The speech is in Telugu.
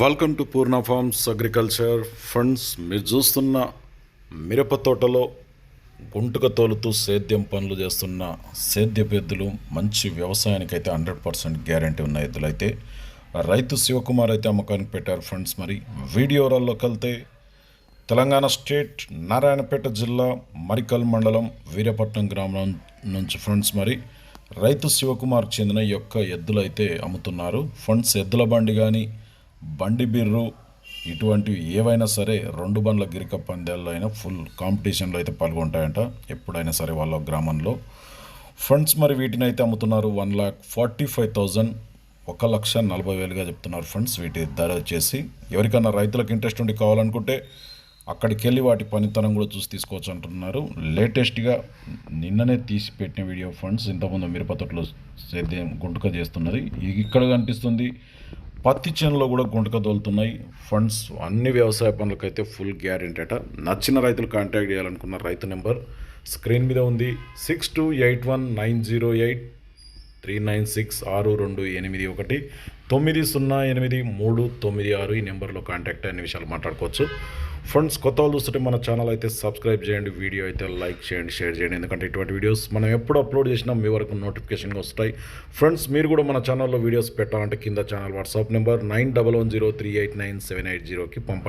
Welcome to Purna farms agriculture funds మీరు చూస్తున్న మిరప తోటలో గుంటుక తోలుతూ సేద్యం పనులు చేస్తున్న సేద్య ఎద్దులు మంచి వ్యవసాయానికి అయితే హండ్రెడ్ పర్సెంట్ గ్యారంటీ ఉన్న ఎద్దులు అయితే రైతు శివకుమార్ అయితే అమ్మకానికి పెట్టారు ఫండ్స్ మరి వీడియోలలోకి వెళ్తే తెలంగాణ స్టేట్ నారాయణపేట జిల్లా మరికల్ మండలం వీరపట్నం గ్రామం నుంచి ఫ్రెండ్స్ మరి రైతు శివకుమార్ చెందిన యొక్క ఎద్దులు అయితే అమ్ముతున్నారు. ఫండ్స్ ఎద్దుల బండి కానీ బండి బిర్రు ఇటువంటివి ఏవైనా సరే రెండు బండ్ల గిరిక పందాల్లో అయినా ఫుల్ కాంపిటీషన్లో అయితే పాల్గొంటాయంట. ఎప్పుడైనా సరే వాళ్ళ గ్రామంలో. ఫ్రెండ్స్ మరి వీటిని అయితే అమ్ముతున్నారు one lakh forty five thousand ఒక లక్ష నలభై వేలుగా చెప్తున్నారు ఫ్రెండ్స్ వీటి ధర వచ్చేసి ఎవరికైనా రైతులకు ఇంట్రెస్ట్ ఉండి కావాలనుకుంటే అక్కడికి వెళ్ళి వాటి పనితనం కూడా చూసి తీసుకోవచ్చు అంటున్నారు. లేటెస్ట్గా నిన్ననే తీసి పెట్టిన వీడియో ఫండ్స్ ఇంతకుముందు మిరప తోటలో సేద్యం గుంటుక చేస్తున్నది. ఇక్కడ కనిపిస్తుంది పత్తి చేనులో కూడా గుంటక దోలుతున్నాయి. ఫండ్స్ అన్ని వ్యవసాయ పనులకైతే ఫుల్ గ్యారెంటీ అట. నచ్చిన రైతులు కాంటాక్ట్ చేయాలనుకున్న రైతు నెంబర్ స్క్రీన్ మీద ఉంది. Six two eight one nine zero eight three nine six ఆరు రెండు ఎనిమిది ఒకటి. తొమ్మిది సున్నా ఎనిమిది మూడు తొమ్మిది ఆరు ఈ నెంబర్లో కాంటాక్ట్ అయిన విషయాలు మాట్లాడుకోవచ్చు. ఫ్రెండ్స్ కొత్త వాళ్ళు చూస్తుంటే మన ఛానల్ అయితే సబ్స్క్రైబ్ చేయండి వీడియో అయితే లైక్ చేయండి షేర్ చేయండి. ఎందుకంటే ఇటువంటి వీడియోస్ మనం ఎప్పుడు అప్లోడ్ చేసినా మీ వరకు నోటిఫికేషన్గా వస్తాయి. ఫ్రెండ్స్ మీరు కూడా మన ఛానల్లో వీడియోస్ పెట్టాలంటే కింద channel WhatsApp number nine double one zero three eight nine seven eight జీరోకి పంపండి.